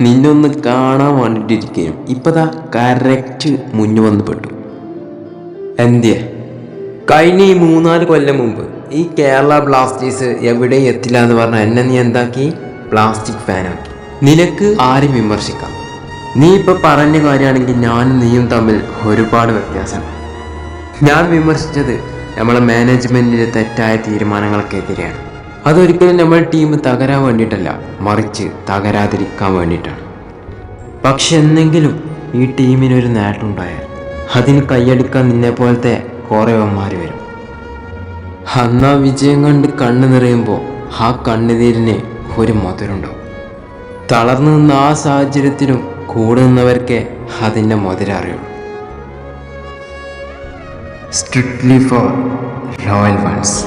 നിന്നൊന്ന് കാണാൻ വേണ്ടിയിട്ടിരിക്കുകയും ഇപ്പതാ കറക്റ്റ് മുന്നു വന്ന് പെട്ടു എന്തിയ? കഴിഞ്ഞ ഈ മൂന്നാൽ കൊല്ലം മുമ്പ് ഈ കേരള ബ്ലാസ്റ്റേഴ്സ് എവിടെ എത്തില്ല എന്ന് പറഞ്ഞാൽ എന്നെ നീ എന്താക്കി? പ്ലാസ്റ്റിക് ഫാനാക്കി. നിനക്ക് ആരും വിമർശിക്കാം. നീ ഇപ്പൊ പറഞ്ഞ കാര്യമാണെങ്കിൽ ഞാനും നീയും തമ്മിൽ ഒരുപാട് വ്യത്യാസം ഞാൻ വിമർശിച്ചത് നമ്മളെ മാനേജ്മെന്റിന്റെ തെറ്റായ തീരുമാനങ്ങൾക്കെതിരെയാണ്. അതൊരിക്കലും നമ്മൾ ടീം തകരാൻ വേണ്ടിയിട്ടല്ല മറിച്ച് തകരാതിരിക്കാൻ വേണ്ടിയിട്ടാണ്. പക്ഷെ എന്നെങ്കിലും ഈ ടീമിനൊരു നേട്ടമുണ്ടായാൽ അതിന് കൈയടിക്കാൻ നിന്നെ പോലത്തെ കുറേവന്മാർ വരും. അന്ന് വിജയം കണ്ട് കണ്ണു നിറയുമ്പോൾ ആ കണ്ണുനീരിന് ഒരു മധുരമുണ്ടാവും. തളർന്നു നിന്ന ആ സാഹചര്യത്തിനും കൂടെ നിന്നവർക്കേ അതിന്റെ മധുരം അറിയുള്ളൂ. Strictly for royal ones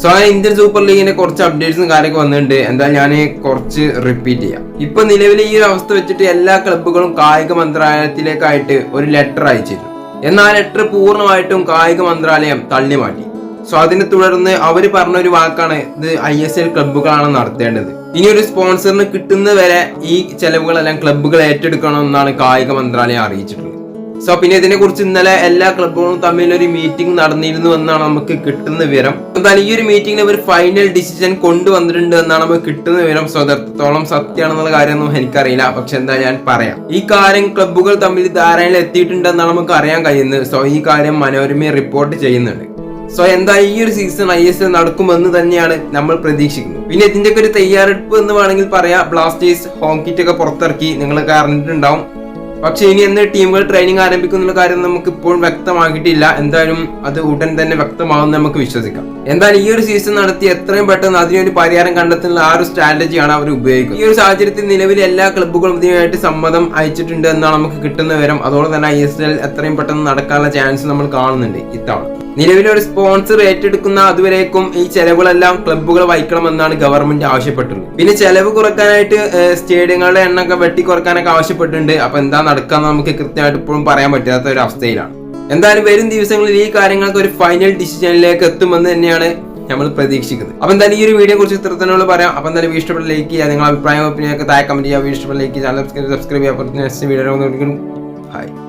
so ആ ഇന്ത്യൻ സൂപ്പർ ലീഗിന്റെ കുറച്ച് അപ്ഡേറ്റ്സും കാര്യമൊക്കെ വന്നിട്ടുണ്ട്. എന്താ ഞാൻ കുറച്ച് റിപ്പീറ്റ് ചെയ്യാം. ഇപ്പൊ നിലവിലെ ഈ ഒരു അവസ്ഥ വെച്ചിട്ട് എല്ലാ ക്ലബ്ബുകളും കായിക മന്ത്രാലയത്തിലേക്കായിട്ട് ഒരു ലെറ്റർ അയച്ചിരുന്നു. എന്നാൽ ലെറ്റർ പൂർണമായിട്ടും കായിക മന്ത്രാലയം തള്ളി മാറ്റി സോ അതിനെ തുടർന്ന് അവർ പറഞ്ഞ ഒരു വാക്കാണ് ഇത് ഐ എസ് എൽ ക്ലബ്ബുകളാണ് നടത്തേണ്ടത്. ഇനി ഒരു സ്പോൺസറിന് കിട്ടുന്നത് വരെ ഈ ചെലവുകളെല്ലാം ക്ലബ്ബുകൾ ഏറ്റെടുക്കണമെന്നാണ് കായിക മന്ത്രാലയം അറിയിച്ചിട്ടുള്ളത്. സോ പിന്നെ ഇതിനെ കുറിച്ച് ഇന്നലെ എല്ലാ ക്ലബുകളും തമ്മിൽ ഒരു മീറ്റിംഗ് നടന്നിരുന്നു എന്നാണ് നമുക്ക് കിട്ടുന്ന വിവരം. എന്തായാലും ഈ ഒരു മീറ്റിംഗിൽ ഒരു ഫൈനൽ ഡിസിഷൻ കൊണ്ടുവന്നിട്ടുണ്ട് എന്നാണ് നമുക്ക് കിട്ടുന്ന വിവരം. സോ എത്രത്തോളം സത്യമാണെന്നുള്ള കാര്യമൊന്നും എനിക്കറിയില്ല. പക്ഷെ എന്താ ഞാൻ പറയാം. ഈ കാര്യം ക്ലബുകൾ തമ്മിൽ ധാരണയിൽ എത്തിയിട്ടുണ്ടെന്നാണ് നമുക്ക് അറിയാൻ കഴിയുന്നത്. സോ ഈ കാര്യം മനോരമ റിപ്പോർട്ട് ചെയ്യുന്നുണ്ട്. സോ എന്താ ഈ ഒരു സീസൺ ഐ എസ് എൽ നടക്കുമെന്ന് തന്നെയാണ് നമ്മൾ പ്രതീക്ഷിക്കുന്നത്. പിന്നെ ഇതിന്റെ ഒക്കെ ഒരു തയ്യാറെടുപ്പ് എന്ന് വേണമെങ്കിൽ പറയാം. ബ്ലാസ്റ്റേഴ്സ് ഹോം കിറ്റ് ഒക്കെ പുറത്തിറക്കി. നിങ്ങൾ അറിഞ്ഞിട്ടുണ്ടാവും. പക്ഷെ ഇനി എന്ന് ടീമുകൾ ട്രെയിനിങ് ആരംഭിക്കുന്ന കാര്യം നമുക്ക് ഇപ്പോഴും വ്യക്തമാക്കിയിട്ടില്ല. എന്തായാലും അത് ഉടൻ തന്നെ വ്യക്തമാകും നമുക്ക് വിശ്വസിക്കാം. എന്തായാലും ഈ ഒരു സീസൺ നടത്തി എത്രയും പെട്ടെന്ന് അതിനൊരു പരിഹാരം കണ്ടെത്തുന്ന ആ ഒരു സ്ട്രാറ്റജിയാണ് അവർ ഉപയോഗിക്കുന്നത്. ഈ ഒരു സാഹചര്യത്തിൽ നിലവിൽ എല്ലാ ക്ലബ്ബുകളും ഇതിനായിട്ട് സമ്മതം അയച്ചിട്ടുണ്ട് എന്നാണ് നമുക്ക് കിട്ടുന്ന വിവരം. അതോടെ തന്നെ ഐ എസ് എൽ എത്രയും പെട്ടെന്ന് നടക്കാനുള്ള ചാൻസ് നമ്മൾ കാണുന്നുണ്ട് ഇത്തവണ. നിലവിലെ ഒരു സ്പോൺസർ ഏറ്റെടുക്കുന്ന അതുവരേക്കും ഈ ചെലവുകളെല്ലാം ക്ലബ്ബുകൾ വഹിക്കണമെന്നാണ് ഗവൺമെന്റ് ആവശ്യപ്പെട്ടുള്ളത് പിന്നെ ചെലവ് കുറക്കാനായിട്ട് സ്റ്റേഡിയങ്ങളുടെ എണ്ണൊക്കെ വെട്ടി കുറക്കാനൊക്കെ ആവശ്യപ്പെട്ടിട്ടുണ്ട്. അപ്പൊ എന്താ നടക്കാന്ന് നമുക്ക് കൃത്യമായിട്ട് ഇപ്പോഴും പറയാൻ പറ്റാത്ത ഒരു അവസ്ഥയിലാണ്. എന്തായാലും വരും ദിവസങ്ങളിൽ ഈ കാര്യങ്ങൾക്ക് ഒരു ഫൈനൽ ഡിസിഷനിലേക്ക് എത്തുമെന്ന് തന്നെയാണ് നമ്മൾ പ്രതീക്ഷിക്കുന്നത്. അപ്പൊ എന്തായാലും ഈ ഒരു വീഡിയോ കുറിച്ച് ഇത്രത്തിനുള്ള പറയാം. അപ്പൊ എന്തായാലും ഇഷ്ടപ്പെട്ട ലൈക്ക് ചെയ്യുക. നിങ്ങളുടെ അഭിപ്രായം ഒപ്പിനൊക്കെ താഴെ കമന്റ് ചെയ്യുക. ഇഷ്ടപ്പെട്ട ലൈക്ക് ചാനൽ സബ്സ്ക്രൈബ് ചെയ്യുക. Next video hi